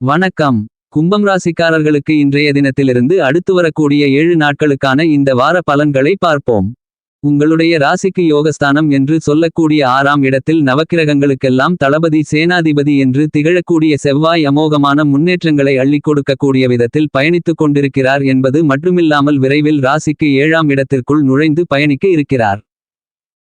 வணக்கம். கும்பம் ராசிக்காரர்களுக்கு இன்றைய தினத்திலிருந்து அடுத்து வரக்கூடிய ஏழு நாட்களுக்கான இந்த வார பலன்களை பார்ப்போம். உங்களுடைய ராசிக்கு யோகஸ்தானம் என்று சொல்லக்கூடிய ஆறாம் இடத்தில் நவக்கிரகங்களுக்கெல்லாம் தளபதி சேனாதிபதி என்று திகழக்கூடிய செவ்வாய் அமோகமான முன்னேற்றங்களை அள்ளிக் கொடுக்கக்கூடிய விதத்தில் பயணித்துக் கொண்டிருக்கிறார் என்பது மட்டுமில்லாமல் விரைவில் ராசிக்கு ஏழாம் இடத்திற்குள் நுழைந்து பயணிக்க இருக்கிறார்.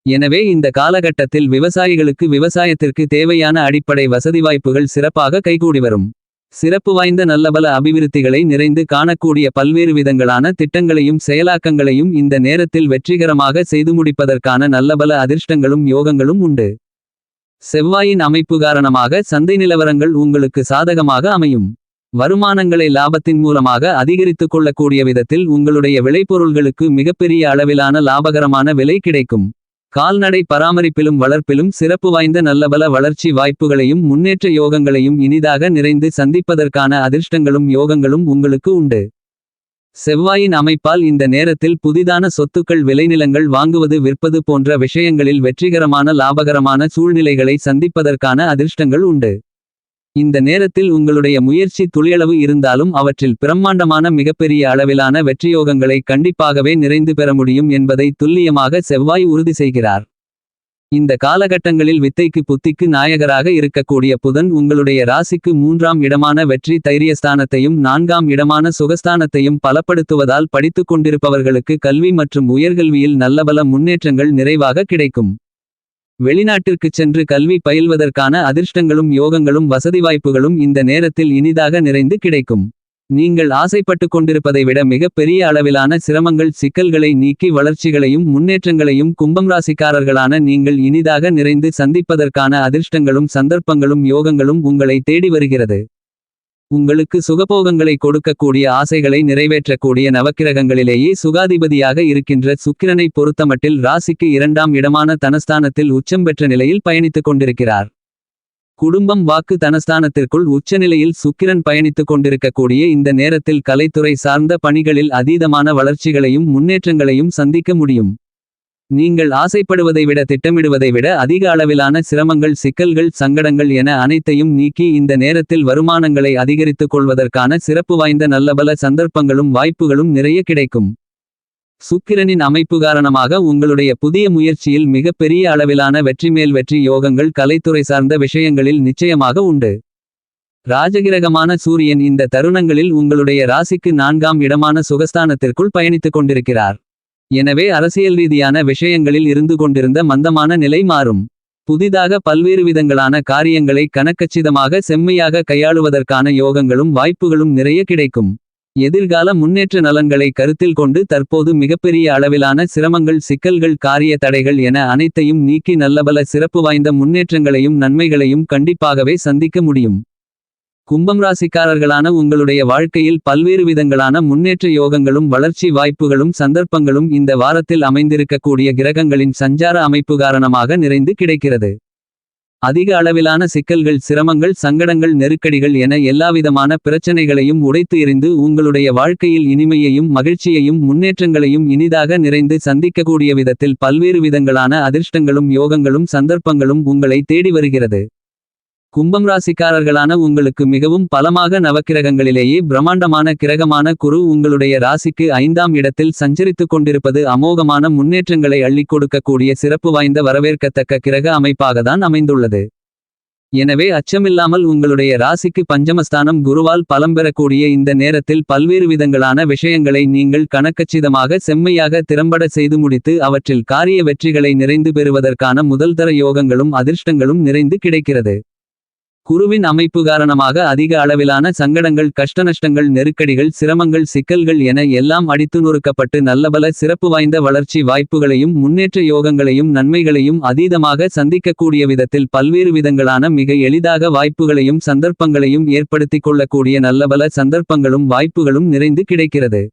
எனவே இந்த காலகட்டத்தில் விவசாயிகளுக்கு விவசாயத்திற்கு தேவையான அடிப்படை வசதி வாய்ப்புகள் சிறப்பாக கைகூடி வரும். சிறப்பு வாய்ந்த நல்லபல அபிவிருத்திகளை நிறைந்து காணக்கூடிய பல்வேறு விதங்களான திட்டங்களையும் செயலாக்கங்களையும் இந்த நேரத்தில் வெற்றிகரமாக செய்து முடிப்பதற்கான நல்லபல அதிர்ஷ்டங்களும் யோகங்களும் உண்டு. செவ்வாயின் அமைப்பு காரணமாக சந்தை நிலவரங்கள் உங்களுக்கு சாதகமாக அமையும். வருமானங்களை லாபத்தின் மூலமாக அதிகரித்துக் கொள்ளக்கூடிய விதத்தில் உங்களுடைய விளைபொருள்களுக்கு மிகப்பெரிய அளவிலான லாபகரமான விலை கிடைக்கும். கால்நடை பராமரிப்பிலும் வளர்ப்பிலும் சிறப்பு வாய்ந்த நல்லபல வளர்ச்சி வாய்ப்புகளையும் முன்னேற்ற யோகங்களையும் இனிதாக நிறைந்து சந்திப்பதற்கான அதிர்ஷ்டங்களும் யோகங்களும் உங்களுக்கு உண்டு. செவ்வாயின் அமைப்பால் இந்த நேரத்தில் புதிதான சொத்துக்கள் விளைநிலங்கள் வாங்குவது விற்பது போன்ற விஷயங்களில் வெற்றிகரமான லாபகரமான சூழ்நிலைகளை சந்திப்பதற்கான அதிர்ஷ்டங்கள் உண்டு. இந்த நேரத்தில் உங்களுடைய முயற்சி துளியளவு இருந்தாலும் அவற்றில் பிரம்மாண்டமான மிகப்பெரிய அளவிலான வெற்றியோகங்களை கண்டிப்பாகவே நிறைந்து பெற முடியும் என்பதை துல்லியமாக செவ்வாய் உறுதி செய்கிறார். இந்த காலகட்டங்களில் வித்தைக்கு புத்திக்கு நாயகராக இருக்கக்கூடிய புதன் உங்களுடைய ராசிக்கு மூன்றாம் இடமான வெற்றி தைரியஸ்தானத்தையும் நான்காம் இடமான சுகஸ்தானத்தையும் பலப்படுத்துவதால் படித்துக் கொண்டிருப்பவர்களுக்கு கல்வி மற்றும் உயர்கல்வியில் நல்லபல முன்னேற்றங்கள் நிறைவாக கிடைக்கும். வெளிநாட்டிற்குச் சென்று கல்வி பயில்வதற்கான அதிர்ஷ்டங்களும் யோகங்களும் வசதி வாய்ப்புகளும் இந்த நேரத்தில் இனிதாக நிறைந்து கிடைக்கும். நீங்கள் ஆசைப்பட்டு கொண்டிருப்பதை விட மிகப் பெரிய அளவிலான சிரமங்கள் சிக்கல்களை நீக்கி வளர்ச்சிகளையும் முன்னேற்றங்களையும் கும்பம் ராசிக்காரர்களான நீங்கள் இனிதாக நிறைந்து சந்திப்பதற்கான அதிர்ஷ்டங்களும் சந்தர்ப்பங்களும் யோகங்களும் உங்களை தேடி வருகிறது. உங்களுக்கு சுகபோகங்களை கொடுக்கக்கூடிய ஆசைகளை நிறைவேற்றக்கூடிய நவக்கிரகங்களிலேயே சுகாதிபதியாக இருக்கின்ற சுக்கிரனை பொறுத்தமட்டில் ராசிக்கு இரண்டாம் இடமான தனஸ்தானத்தில் உச்சம் பெற்ற நிலையில் பயணித்துக் கொண்டிருக்கிறார். குடும்பம் வாக்கு தனஸ்தானத்திற்குள் உச்சநிலையில் சுக்கிரன் பயணித்துக் கொண்டிருக்கக்கூடிய இந்த நேரத்தில் கலைத்துறை சார்ந்த பணிகளில் அதீதமான வளர்ச்சிகளையும் முன்னேற்றங்களையும் சந்திக்க முடியும். நீங்கள் ஆசைப்படுவதை விட திட்டமிடுவதை விட அதிக அளவிலான சிரமங்கள் சிக்கல்கள் சங்கடங்கள் என அனைத்தையும் நீக்கி இந்த நேரத்தில் வருமானங்களை அதிகரித்துக் கொள்வதற்கான சிறப்பு வாய்ந்த நல்லபல சந்தர்ப்பங்களும் வாய்ப்புகளும் நிறைய கிடைக்கும். சுக்கிரனின் அமைப்பு காரணமாக உங்களுடைய புதிய முயற்சியில் மிகப்பெரிய அளவிலான வெற்றிமேல் வெற்றி யோகங்கள் கலைத்துறை சார்ந்த விஷயங்களில் நிச்சயமாக உண்டு. ராஜகிரகமான சூரியன் இந்த தருணங்களில் உங்களுடைய ராசிக்கு நான்காம் இடமான சுகஸ்தானத்திற்குள் பயணித்துக் கொண்டிருக்கிறார். எனவே அரசியல் ரீதியான விஷயங்களில் இருந்து கொண்டிருந்த மந்தமான நிலை மாறும். புதிதாக பல்வேறு விதங்களான காரியங்களை கணக்கச்சிதமாக செம்மையாக கையாளுவதற்கான யோகங்களும் வாய்ப்புகளும் நிறைய கிடைக்கும். எதிர்கால முன்னேற்ற நலன்களை கருத்தில் கொண்டு தற்போது மிகப்பெரிய அளவிலான சிரமங்கள் சிக்கல்கள் காரிய தடைகள் என அனைத்தையும் நீக்கி நல்லபல சிறப்பு வாய்ந்த முன்னேற்றங்களையும் நன்மைகளையும் கண்டிப்பாகவே சந்திக்க முடியும். கும்பம் ராசிக்காரர்களான உங்களுடைய வாழ்க்கையில் பல்வேறு விதங்களான முன்னேற்ற யோகங்களும் வளர்ச்சி வாய்ப்புகளும் சந்தர்ப்பங்களும் இந்த வாரத்தில் அமைந்திருக்கக்கூடிய கிரகங்களின் சஞ்சார அமைப்பு காரணமாக நிறைந்து கிடைக்கிறது. அதிக அளவிலான சிக்கல்கள் சிரமங்கள் சங்கடங்கள் நெருக்கடிகள் என எல்லாவிதமான பிரச்சனைகளையும் உடைத்து எறிந்து உங்களுடைய வாழ்க்கையில் இனிமையையும் மகிழ்ச்சியையும் முன்னேற்றங்களையும் இனிதாக நிறைந்து சந்திக்கக்கூடிய விதத்தில் பல்வேறு விதங்களான அதிர்ஷ்டங்களும் யோகங்களும் சந்தர்ப்பங்களும் உங்களை தேடி வருகிறது. கும்பம் ராசிக்காரர்களான உங்களுக்கு மிகவும் பலமாக நவக்கிரகங்களிலேயே பிரம்மாண்டமான கிரகமான குரு உங்களுடைய ராசிக்கு ஐந்தாம் இடத்தில் சஞ்சரித்துக் கொண்டிருப்பது அமோகமான முன்னேற்றங்களை அள்ளிக் கொடுக்கக்கூடிய சிறப்பு வாய்ந்த வரவேற்கத்தக்க கிரக அமைப்பாகத்தான் அமைந்துள்ளது. எனவே அச்சமில்லாமல் உங்களுடைய ராசிக்கு பஞ்சமஸ்தானம் குருவால் பலம் பெறக்கூடிய இந்த நேரத்தில் பல்வேறு விதங்களான விஷயங்களை நீங்கள் கணக்கச்சிதமாக செம்மையாக திறம்பட செய்து முடித்து அவற்றில் காரிய வெற்றிகளை நிறைந்து பெறுவதற்கான முதல்தர யோகங்களும் அதிர்ஷ்டங்களும் நிறைந்து கிடைக்கிறது. குருவின் அமைப்பு காரணமாக அதிக அளவிலான சங்கடங்கள் கஷ்டநஷ்டங்கள் நெருக்கடிகள் சிரமங்கள் சிக்கல்கள் என எல்லாம் அடித்து நொறுக்கப்பட்டு நல்லபல சிறப்பு வாய்ந்த வளர்ச்சி வாய்ப்புகளையும் முன்னேற்ற யோகங்களையும் நன்மைகளையும் அதீதமாக சந்திக்கக்கூடிய விதத்தில் பல்வேறு விதங்களான மிக எளிதாக வாய்ப்புகளையும் சந்தர்ப்பங்களையும் ஏற்படுத்திக் கொள்ளக்கூடிய நல்லபல சந்தர்ப்பங்களும் வாய்ப்புகளும் நிறைந்து கிடைக்கிறது.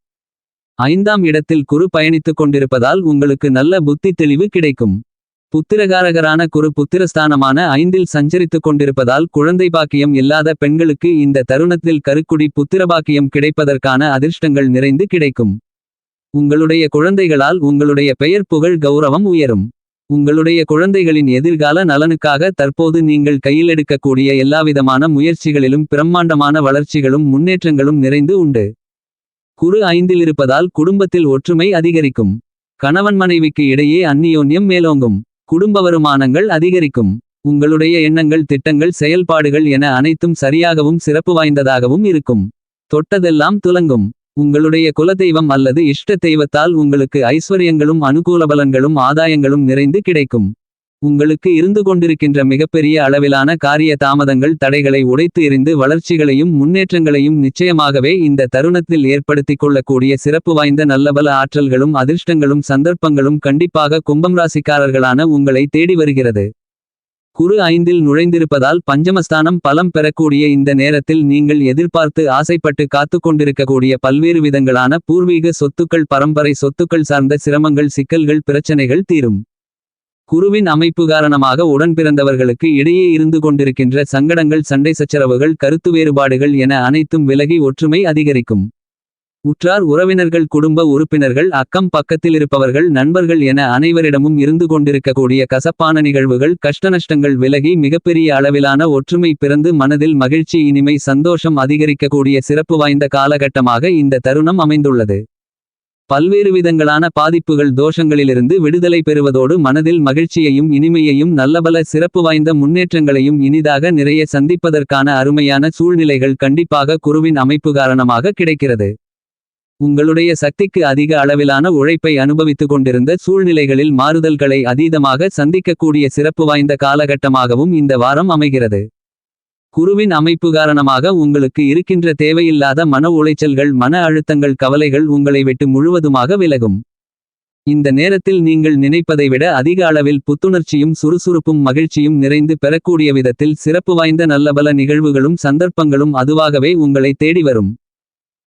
ஐந்தாம் இடத்தில் குரு பயணித்துக் கொண்டிருப்பதால் உங்களுக்கு நல்ல புத்தி தெளிவு கிடைக்கும். புத்திரகாரகரான குரு புத்திரஸ்தானமான ஐந்தில் சஞ்சரித்துக் கொண்டிருப்பதால் குழந்தை பாக்கியம் இல்லாத பெண்களுக்கு இந்த தருணத்தில் கருக்குடி புத்திரபாக்கியம் கிடைப்பதற்கான அதிர்ஷ்டங்கள் நிறைந்து கிடைக்கும். உங்களுடைய குழந்தைகளால் உங்களுடைய பெயர் புகழ் கௌரவம் உயரும். உங்களுடைய குழந்தைகளின் எதிர்கால நலனுக்காக தற்போது நீங்கள் கையிலெடுக்கக்கூடிய எல்லாவிதமான முயற்சிகளிலும் பிரம்மாண்டமான வளர்ச்சிகளும் முன்னேற்றங்களும் நிறைந்து உண்டு. குரு ஐந்தில் இருப்பதால் குடும்பத்தில் ஒற்றுமை அதிகரிக்கும். கணவன் மனைவிக்கு இடையே அந்நியோன்யம் மேலோங்கும். குடும்ப வருமானங்கள் அதிகரிக்கும். உங்களுடைய எண்ணங்கள் திட்டங்கள் செயல்பாடுகள் என அனைத்தும் சரியாகவும் சிறப்பு வாய்ந்ததாகவும் இருக்கும். தொட்டதெல்லாம் துலங்கும். உங்களுடைய குலதெய்வம் அல்லது இஷ்ட தெய்வத்தால் உங்களுக்கு ஐஸ்வர்யங்களும் அனுகூல பலன்களும் ஆதாயங்களும் நிறைந்து கிடைக்கும். உங்களுக்கு இருந்து கொண்டிருக்கின்ற மிகப்பெரிய அளவிலான காரிய தாமதங்கள் தடைகளை உடைத்து எறிந்து வளர்ச்சிகளையும் முன்னேற்றங்களையும் நிச்சயமாகவே இந்த தருணத்தில் ஏற்படுத்திக் கொள்ளக்கூடிய சிறப்பு வாய்ந்த நல்லபல ஆற்றல்களும் அதிர்ஷ்டங்களும் சந்தர்ப்பங்களும் கண்டிப்பாக கும்பம் ராசிக்காரர்களான உங்களை தேடி வருகிறது. குரு ஐந்தில் நுழைந்திருப்பதால் பஞ்சமஸ்தானம் பலம் பெறக்கூடிய இந்த நேரத்தில் நீங்கள் எதிர்பார்த்து ஆசைப்பட்டு காத்து கொண்டிருக்கக்கூடிய பல்வேறு விதங்களான பூர்வீக சொத்துக்கள் பரம்பரை சொத்துக்கள் சார்ந்த சிரமங்கள் சிக்கல்கள் பிரச்சனைகள் தீரும். குருவின் அமைப்பு காரணமாக உடன் பிறந்தவர்களுக்கு இடையே இருந்து கொண்டிருக்கின்ற சங்கடங்கள் சண்டை சச்சரவுகள் கருத்து வேறுபாடுகள் என அனைத்தும் விலகி ஒற்றுமை அதிகரிக்கும். உற்றார் உறவினர்கள் குடும்ப உறுப்பினர்கள் அக்கம் பக்கத்தில் இருப்பவர்கள் நண்பர்கள் என அனைவரிடமும் இருந்து கொண்டிருக்கக்கூடிய கசப்பான நிகழ்வுகள் கஷ்டநஷ்டங்கள் விலகி மிகப்பெரிய அளவிலான ஒற்றுமை பிறந்து மனதில் மகிழ்ச்சி இனிமை சந்தோஷம் அதிகரிக்கக்கூடிய சிறப்பு வாய்ந்த காலகட்டமாக இந்த தருணம் அமைந்துள்ளது. பல்வேறு விதங்களான பாதிப்புகள் தோஷங்களிலிருந்து விடுதலை பெறுவதோடு மனதில் மகிழ்ச்சியையும் இனிமையையும் நல்லபல சிறப்பு வாய்ந்த முன்னேற்றங்களையும் இனிதாக நிறைய சந்திப்பதற்கான அருமையான சூழ்நிலைகள் கண்டிப்பாக குருவின் அமைப்பு காரணமாக கிடைக்கிறது. உங்களுடைய சக்திக்கு அதிக அளவிலான உழைப்பை அனுபவித்துக் கொண்டிருந்த சூழ்நிலைகளில் மாறுதல்களை அதீதமாக சந்திக்கக்கூடிய சிறப்பு வாய்ந்த காலகட்டமாகவும் இந்த வாரம் அமைகிறது. குருவின் அமைப்பு காரணமாக உங்களுக்கு இருக்கின்ற தேவையில்லாத மன உளைச்சல்கள் மன அழுத்தங்கள் கவலைகள் உங்களை விட்டு முழுவதுமாக விலகும். இந்த நேரத்தில் நீங்கள் நினைப்பதை விட அதிக அளவில் புத்துணர்ச்சியும் சுறுசுறுப்பும் மகிழ்ச்சியும் நிறைந்து பெறக்கூடிய விதத்தில் சிறப்பு வாய்ந்த நல்லபல நிகழ்வுகளும் சந்தர்ப்பங்களும் அதுவாகவே உங்களை தேடி வரும்.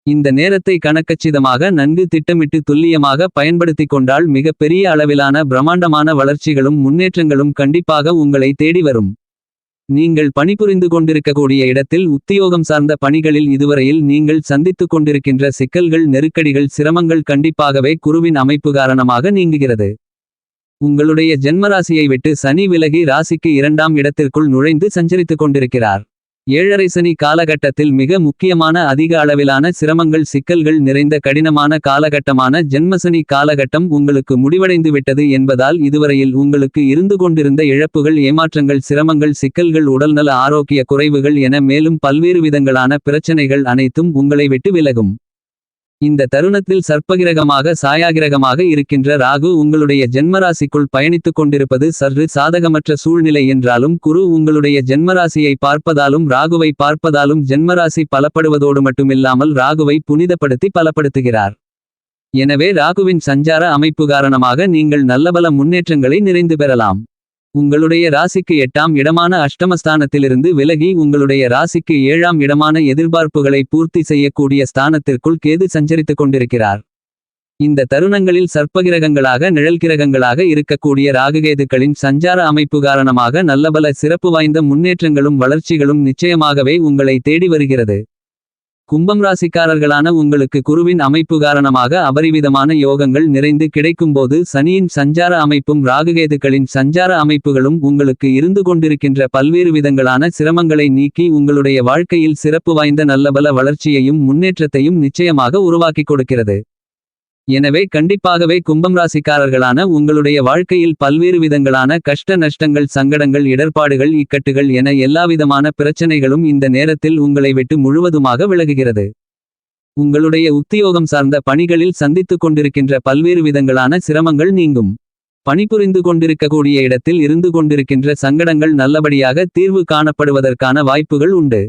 இந்த நேரத்தை கணக்கச்சிதமாக நன்கு திட்டமிட்டு துல்லியமாக பயன்படுத்திக் கொண்டால் மிகப்பெரிய அளவிலான பிரம்மாண்டமான வளர்ச்சிகளும் முன்னேற்றங்களும் கண்டிப்பாக உங்களை தேடி வரும். நீங்கள் பணிபுரிந்து கொண்டிருக்கக்கூடிய இடத்தில் உத்தியோகம் சார்ந்த பணிகளில் இதுவரையில் நீங்கள் சந்தித்துக் கொண்டிருக்கின்ற சிக்கல்கள் நெருக்கடிகள் சிரமங்கள் கண்டிப்பாகவே குருவின் அமைப்பு காரணமாக நீங்குகிறது. உங்களுடைய ஜென்மராசியை விட்டு சனி விலகி ராசிக்கு இரண்டாம் இடத்திற்குள் நுழைந்து சஞ்சரித்துக் கொண்டிருக்கிறார். ஏழரை சனி காலகட்டத்தில் மிக முக்கியமான அதிக அளவிலான சிரமங்கள் சிக்கல்கள் நிறைந்த கடினமான காலகட்டமான ஜென்மசனி காலகட்டம் உங்களுக்கு முடிவடைந்து விட்டது என்பதால் இதுவரையில் உங்களுக்கு இருந்து கொண்டிருந்த இழப்புகள் ஏமாற்றங்கள் சிரமங்கள் சிக்கல்கள் உடல்நல ஆரோக்கிய குறைவுகள் என மேலும் பல்வேறு விதங்களான பிரச்சனைகள் அனைத்தும் உங்களை விட்டு விலகும். இந்த தருணத்தில் சர்ப்பகிரகமாக சாயாகிரகமாக இருக்கின்ற ராகு உங்களுடைய ஜென்மராசிக்குள் பயணித்துக் கொண்டிருப்பது சற்று சாதகமற்ற சூழ்நிலை என்றாலும் குரு உங்களுடைய ஜென்மராசியை பார்ப்பதாலும் ராகுவை பார்ப்பதாலும் ஜென்மராசி பலப்படுவதோடு மட்டுமில்லாமல் ராகுவை புனிதப்படுத்தி பலப்படுத்துகிறார். எனவே ராகுவின் சஞ்சார அமைப்பு காரணமாக நீங்கள் நல்லபல முன்னேற்றங்களை நிறைந்து பெறலாம். உங்களுடைய ராசிக்கு எட்டாம் இடமான அஷ்டமஸ்தானத்திலிருந்து விலகி உங்களுடைய ராசிக்கு ஏழாம் இடமான எதிர்பார்ப்புகளை பூர்த்தி செய்யக்கூடிய ஸ்தானத்திற்குள் கேது சஞ்சரித்துக் கொண்டிருக்கிறார். இந்த தருணங்களில் சர்ப்பகிரகங்களாக நிழல்கிரகங்களாக இருக்கக்கூடிய ராகுகேதுக்களின் சஞ்சார அமைப்பு காரணமாக நல்லபல சிறப்பு வாய்ந்த முன்னேற்றங்களும் வளர்ச்சிகளும் நிச்சயமாகவே உங்களை தேடி வருகிறது. கும்பம் ராசிக்காரர்களான உங்களுக்கு குருவின் அமைப்பு காரணமாக அபரிவிதமான யோகங்கள் நிறைந்து கிடைக்கும்போது சனியின் சஞ்சார அமைப்பும் ராகுகேதுக்களின் சஞ்சார அமைப்புகளும் உங்களுக்கு இருந்து கொண்டிருக்கின்ற பல்வேறு விதங்களான சிரமங்களை நீக்கி உங்களுடைய வாழ்க்கையில் சிறப்பு வாய்ந்த நல்லபல வளர்ச்சியையும் முன்னேற்றத்தையும் நிச்சயமாக உருவாக்கிக் கொடுக்கிறது. எனவே கண்டிப்பாகவே கும்பம் ராசிக்காரர்களான உங்களுடைய வாழ்க்கையில் பல்வேறு விதங்களான கஷ்ட நஷ்டங்கள் சங்கடங்கள் இடர்பாடுகள் இக்கட்டுகள் என எல்லாவிதமான பிரச்சனைகளும் இந்த நேரத்தில் உங்களை விட்டு முழுவதுமாக விலகுகிறது. உங்களுடைய உத்தியோகம் சார்ந்த பணிகளில் சந்தித்துக் கொண்டிருக்கின்ற பல்வேறு விதங்களான சிரமங்கள் நீங்கும். பணிபுரிந்து கொண்டிருக்கக்கூடிய இடத்தில் இருந்து கொண்டிருக்கின்ற சங்கடங்கள் நல்லபடியாக தீர்வு காணப்படுவதற்கான வாய்ப்புகள் உண்டு.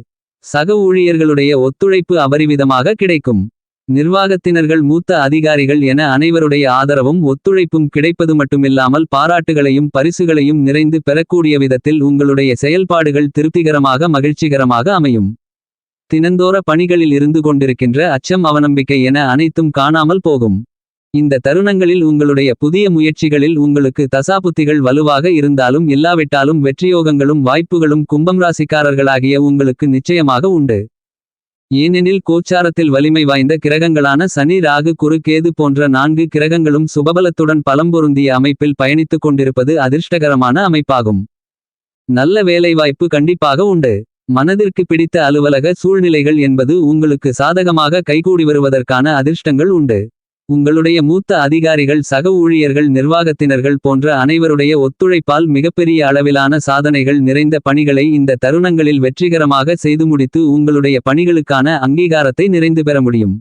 சக ஊழியர்களுடைய ஒத்துழைப்பு அபரிவிதமாக கிடைக்கும். நிர்வாகத்தினர்கள் மூத்த அதிகாரிகள் என அனைவருடைய ஆதரவும் ஒத்துழைப்பும் கிடைப்பது மட்டுமில்லாமல் பாராட்டுகளையும் பரிசுகளையும் நிறைந்து பெறக்கூடிய விதத்தில் உங்களுடைய செயல்பாடுகள் திருப்திகரமாக மகிழ்ச்சிகரமாக அமையும். தினந்தோற பணிகளில் இருந்து கொண்டிருக்கின்ற அச்சம் அவநம்பிக்கை என அனைத்தும் காணாமல் போகும். இந்த தருணங்களில் உங்களுடைய புதிய முயற்சிகளில் உங்களுக்கு தசாபுத்திகள் வலுவாக இருந்தாலும் இல்லாவிட்டாலும் வெற்றியோகங்களும் வாய்ப்புகளும் கும்பம் ராசிக்காரர்களாகிய உங்களுக்கு நிச்சயமாக உண்டு. ஏனெனில் கோச்சாரத்தில் வலிமை வாய்ந்த கிரகங்களான சனி ராகு குரு கேது போன்ற நான்கு கிரகங்களும் சுபபலத்துடன் பலம்பொருந்திய அமைப்பில் பயணித்துக் கொண்டிருப்பது அதிர்ஷ்டகரமான அமைப்பாகும். நல்ல வேலைவாய்ப்பு கண்டிப்பாக உண்டு. மனதிற்கு பிடித்த அலுவலக சூழ்நிலைகள் என்பது உங்களுக்கு சாதகமாக கைகூடி வருவதற்கான அதிர்ஷ்டங்கள் உண்டு. உங்களுடைய மூத்த அதிகாரிகள் சக ஊழியர்கள் நிர்வாகத்தினர்கள் போன்ற அனைவருடைய ஒத்துழைப்பால் மிகப்பெரிய அளவிலான சாதனைகள் நிறைந்த பணிகளை இந்த தருணங்களில் வெற்றிகரமாக செய்து முடித்து உங்களுடைய பணிகளுக்கான அங்கீகாரத்தை நிறைந்து பெற முடியும்.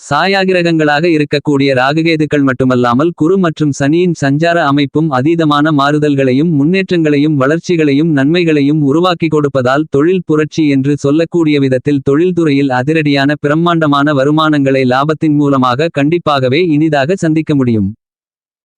சாயாகிரகங்களாக இருக்கக்கூடிய ராககேதுக்கள் மட்டுமல்லாமல் குரு மற்றும் சனியின் சஞ்சார அமைப்பும் அதீதமான மாறுதல்களையும் முன்னேற்றங்களையும் வளர்ச்சிகளையும் நன்மைகளையும் உருவாக்கி கொடுப்பதால் தொழில் புரட்சி என்று சொல்லக்கூடிய விதத்தில் தொழில்துறையில் அதிரடியான பிரம்மாண்டமான வருமானங்களை லாபத்தின் மூலமாக கண்டிப்பாகவே இனிதாக சந்திக்க முடியும்.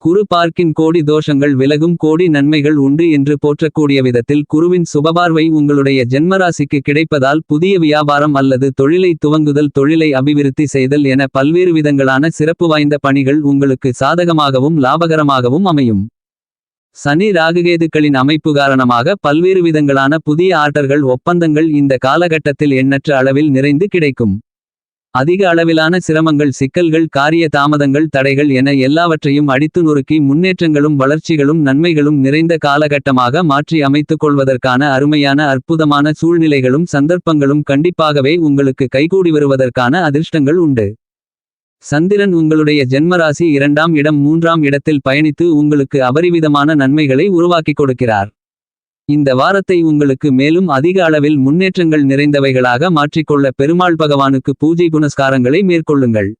குரு பார்க்கின் கோடி தோஷங்கள் விலகும் கோடி நன்மைகள் உண்டு என்று போற்றக்கூடிய விதத்தில் குருவின் சுபபார்வை உங்களுடைய ஜென்மராசிக்கு கிடைப்பதால் புதிய வியாபாரம் அல்லது தொழிலை துவங்குதல் தொழிலை அபிவிருத்தி செய்தல் என பல்வேறு விதங்களான சிறப்பு வாய்ந்த பணிகள் உங்களுக்கு சாதகமாகவும் லாபகரமாகவும் அமையும். சனி ராகுகேதுக்களின் அமைப்பு காரணமாக பல்வேறு விதங்களான புதிய ஆர்டர்கள் ஒப்பந்தங்கள் இந்த காலகட்டத்தில் எண்ணற்ற அளவில் நிறைந்து கிடைக்கும். அதிக அளவிலான சிரமங்கள் சிக்கல்கள் காரிய தாமதங்கள் தடைகள் என எல்லாவற்றையும் அடித்து நொறுக்கி முன்னேற்றங்களும் வளர்ச்சிகளும் நன்மைகளும் நிறைந்த காலகட்டமாக மாற்றி அமைத்துக் கொள்வதற்கான அருமையான அற்புதமான சூழ்நிலைகளும் சந்தர்ப்பங்களும் கண்டிப்பாகவே உங்களுக்கு கைகூடி வருவதற்கான அதிர்ஷ்டங்கள் உண்டு. சந்திரன் உங்களுடைய ஜென்மராசி இரண்டாம் இடம் மூன்றாம் இடத்தில் பயணித்து உங்களுக்கு அபரிவிதமான நன்மைகளை உருவாக்கிக் கொடுக்கிறார். இந்த வாரத்தை உங்களுக்கு மேலும் அதிக அளவில் முன்னேற்றங்கள் நிறைந்தவைகளாக மாற்றிக்கொள்ள பெருமாள் பகவானுக்கு பூஜை புனஸ்காரங்களை மேற்கொள்ளுங்கள்.